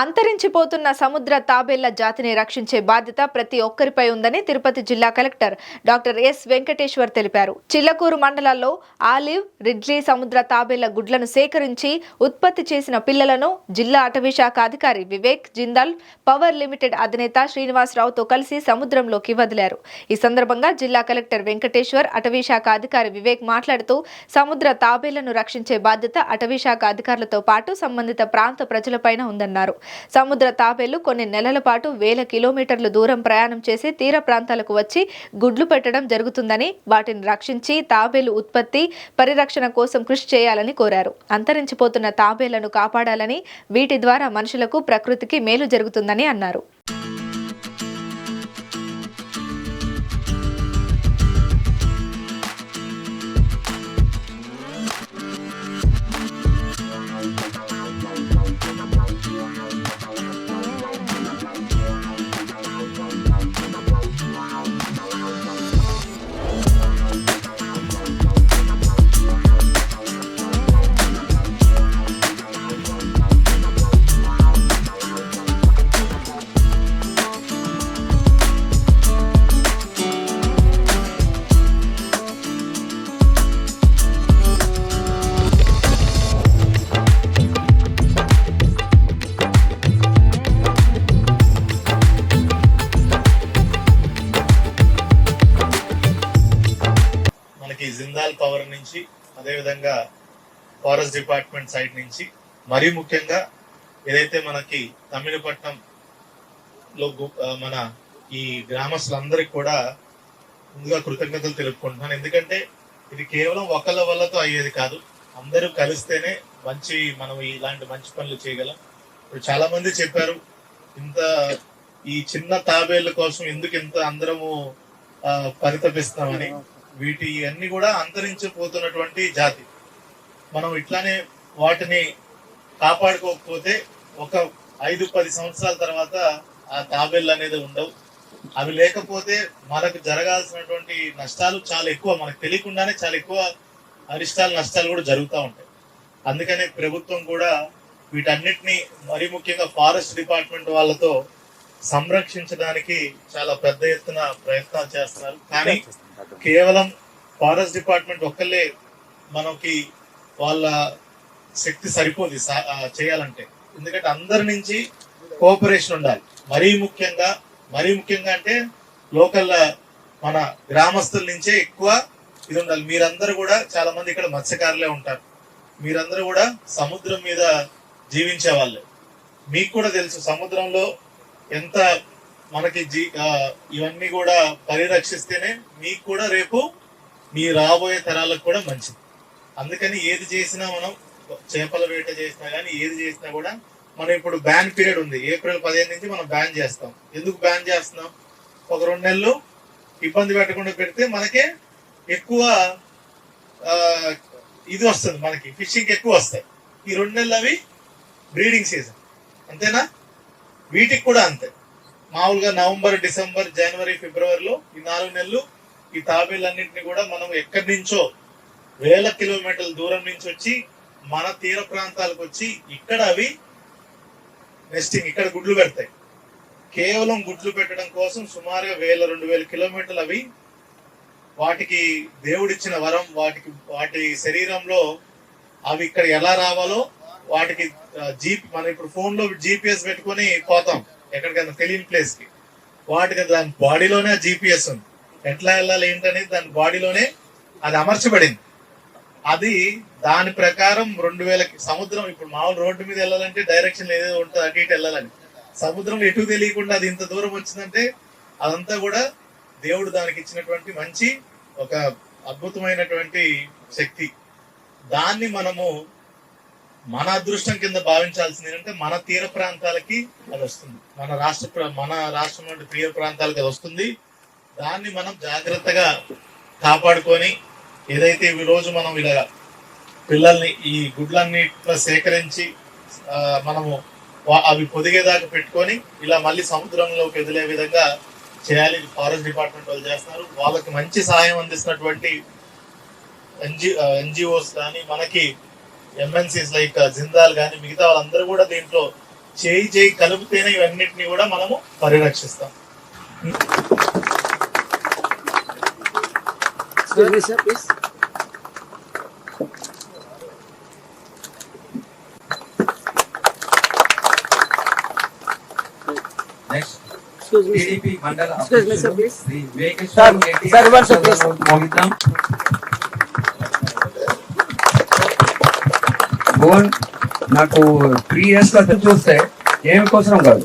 అంతరించిపోతున్న సముద్ర తాబేళ్ళ జాతిని రక్షించే బాధ్యత ప్రతి ఒక్కరిపై ఉందని తిరుపతి జిల్లా కలెక్టర్ డాక్టర్ ఎస్ వెంకటేశ్వర్ తెలిపారు. చిల్లకూరు మండలాల్లో ఆలివ్ రిడ్లీ సముద్ర తాబేళ్ళ గుడ్లను సేకరించి ఉత్పత్తి చేసిన పిల్లలను జిల్లా అటవీ శాఖ అధికారి వివేక్ జిందాల్ పవర్ లిమిటెడ్ అధినేత శ్రీనివాసరావుతో కలిసి సముద్రంలోకి వదిలారు. ఈ సందర్భంగా జిల్లా కలెక్టర్ వెంకటేశ్వర్ అటవీ శాఖ అధికారి వివేక్ మాట్లాడుతూ సముద్ర తాబేళ్ళను రక్షించే బాధ్యత అటవీ శాఖ అధికారులతో పాటు సంబంధిత ప్రాంత ప్రజలపైన ఉందన్నారు. సముద్ర తాబేళ్ళు కొన్ని నెలల పాటు వేల కిలోమీటర్ల దూరం ప్రయాణం చేసి తీర ప్రాంతాలకు వచ్చి గుడ్లు పెట్టడం జరుగుతుందని వాటిని రక్షించి తాబేలు ఉత్పత్తి పరిరక్షణ కోసం కృషి చేయాలని కోరారు. అంతరించిపోతున్న తాబేళ్ళను కాపాడాలని వీటి ద్వారా మనుషులకు ప్రకృతికి మేలు జరుగుతుందని అన్నారు. మనకి జిందాల్ పవర్ నుంచి అదేవిధంగా ఫారెస్ట్ డిపార్ట్మెంట్ సైడ్ నుంచి మరీ ముఖ్యంగా ఏదైతే మనకి తమిళపట్నం లో మన ఈ గ్రామస్తులందరికీ కూడా ముందుగా కృతజ్ఞతలు తెలుపుకుంటున్నాను. ఎందుకంటే ఇది కేవలం ఒకళ్ళ వల్లతో అయ్యేది కాదు. అందరూ కలిస్తేనే మంచి మనం ఇలాంటి మంచి పనులు చేయగలం. ఇప్పుడు చాలా మంది చెప్పారు ఇంత ఈ చిన్న తాబేళ్ళ కోసం ఎందుకు ఇంత అందరము పరితపిస్తామని వీటి అన్ని కూడా అంతరించిపోతున్నటువంటి జాతి. మనం ఇట్లానే వాటిని కాపాడుకోకపోతే ఒక ఐదు పది సంవత్సరాల తర్వాత ఆ తాబేళ్ళు అనేది ఉండవు. అవి లేకపోతే మనకు జరగాల్సినటువంటి నష్టాలు చాలా ఎక్కువ మనకు తెలియకుండానే చాలా ఎక్కువ అరిష్టాలు నష్టాలు కూడా జరుగుతూ ఉంటాయి. అందుకనే ప్రభుత్వం కూడా వీటన్నిటిని మరీ ముఖ్యంగా ఫారెస్ట్ డిపార్ట్మెంట్ వాళ్ళతో సంరక్షించడానికి చాలా పెద్ద ఎత్తున ప్రయత్నాలు చేస్తున్నారు. కానీ కేవలం ఫారెస్ట్ డిపార్ట్మెంట్ ఒక్కళ్ళే మనకి వాళ్ళ శక్తి సరిపోదు చేయాలంటే. ఎందుకంటే అందరి నుంచి కోఆపరేషన్ ఉండాలి. మరీ ముఖ్యంగా మరీ ముఖ్యంగా అంటే లోకల్ మన గ్రామస్తుల నుంచే ఎక్కువ ఇది ఉండాలి. మీరందరూ కూడా చాలా మంది ఇక్కడ మత్స్యకారులే ఉంటారు. మీరందరూ కూడా సముద్రం మీద జీవించే వాళ్ళే. మీకు కూడా తెలుసు సముద్రంలో ఎంత మనకి జీ ఇవన్నీ కూడా పరిరక్షిస్తేనే మీకు కూడా రేపు మీ రాబోయే తరాలకు కూడా మంచిది. అందుకని ఏది చేసినా మనం చేపల వేట చేసినా కానీ ఏది చేసినా కూడా మనం ఇప్పుడు బ్యాన్ పీరియడ్ ఉంది. ఏప్రిల్ పదిహేను నుంచి మనం బ్యాన్ చేస్తాం. ఎందుకు బ్యాన్ చేస్తున్నాం? ఒక రెండు నెలలు ఇబ్బంది పెట్టకుండా పెడితే మనకే ఎక్కువ ఇది వస్తుంది మనకి. ఫిషింగ్ ఎక్కువ వస్తాయి. ఈ రెండు నెలలు అవి బ్రీడింగ్ సీజన్ అంతేనా? వీటికి కూడా అంతే. మామూలుగా నవంబర్ డిసెంబర్ జనవరి ఫిబ్రవరిలో ఈ నాలుగు నెలలు ఈ తాబేళ్ళన్నింటినీ కూడా మనం ఎక్కడి నుంచో వేల కిలోమీటర్ల దూరం నుంచి వచ్చి మన తీర ప్రాంతాలకు వచ్చి ఇక్కడ అవి నెస్టింగ్ ఇక్కడ గుడ్లు పెడతాయి. కేవలం గుడ్లు పెట్టడం కోసం సుమారుగా వేల రెండు వేల కిలోమీటర్లు అవి వాటికి దేవుడిచ్చిన వరం వాటికి వాటి శరీరంలో అవి ఇక్కడ ఎలా రావాలో వాటికి జీప్ మనం ఇప్పుడు ఫోన్లో జీపీఎస్ పెట్టుకొని పోతాం. ఎక్కడికైనా తెలియని ప్లేస్కి వాటికి దాని బాడీలోనే జీపీఎస్ ఉంది. ఎట్లా వెళ్ళాలి ఏంటనేది దాని బాడీలోనే అది అమర్చబడింది. అది దాని ప్రకారం రెండు వేల సముద్రం ఇప్పుడు మామూలు రోడ్డు మీద వెళ్ళాలంటే డైరెక్షన్ ఏదో ఉంటుంది అటు ఇటు వెళ్ళాలని. సముద్రం ఎటు తెలియకుండా అది ఇంత దూరం వచ్చిందంటే అదంతా కూడా దేవుడు దానికి ఇచ్చినటువంటి మంచి ఒక అద్భుతమైనటువంటి శక్తి. దాన్ని మనము మన అదృష్టం కింద భావించాల్సింది ఏంటంటే మన తీర ప్రాంతాలకి అది వస్తుంది. మన రాష్ట్ర మన రాష్ట్రం నుండి తీర ప్రాంతాలకి అది వస్తుంది. దాన్ని మనం జాగ్రత్తగా కాపాడుకొని ఏదైతే ఈ రోజు మనం ఇలా పిల్లల్ని ఈ గుడ్లన్నిట్లో సేకరించి మనము వా- అవి పొదిగేదాకా పెట్టుకొని ఇలా మళ్ళీ సముద్రంలోకి ఎదిలే విధంగా చేయాలి. ఫారెస్ట్ డిపార్ట్మెంట్ వాళ్ళు చేస్తున్నారు. వాళ్ళకి మంచి సహాయం అందిస్తున్నటువంటి ఎన్జి ఎన్జిఓస్ కానీ మనకి ఎంఎన్సీస్ లైక్ జిందాల్ కానీ మిగతా వాళ్ళందరూ కూడా దీంట్లో చేయి చేయి కలిపితేనే ఇవన్నిటిని కూడా మనము పరిరక్షిస్తాం. Excuse భువన్ నాకు త్రీ ఇయర్స్ ఖర్చు చూస్తే ఏమి కోసం కాదు.